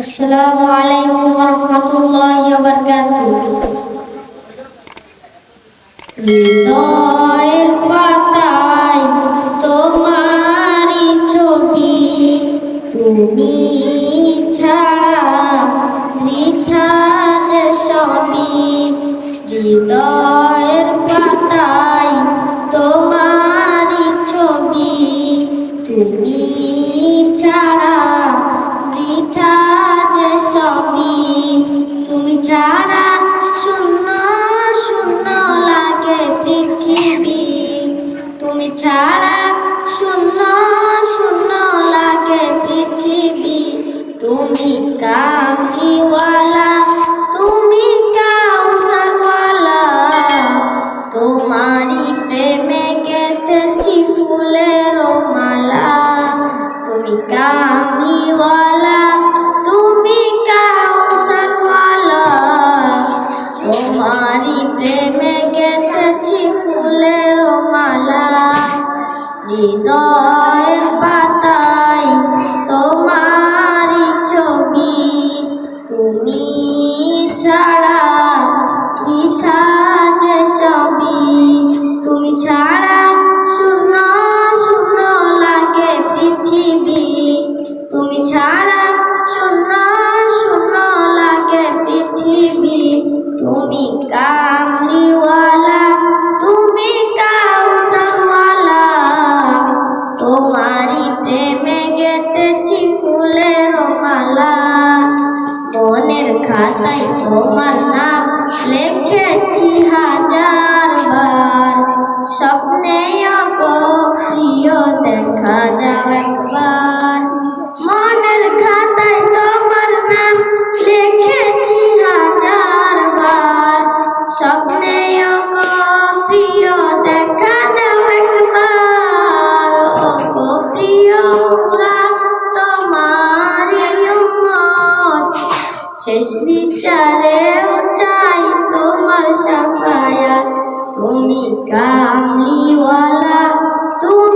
আসসালামু আলাইকুম ওয়া রাহমাতুল্লাহি ওয়া বারাকাতুহু হৃদয়ের পাতায় তোমারই ছবি, তুমি ছাড়া পৃথা যে সবই হৃদয় ছাড়া বৃথা কামলিওয়ালা তুমি কাউসারওয়ালা তোমারি প্রেমে গেতেছি ফুলের মালা। হৃদয় 我们办？呢 শেষ বিচারেও চাই তোমার সাফায়া। তুমি কা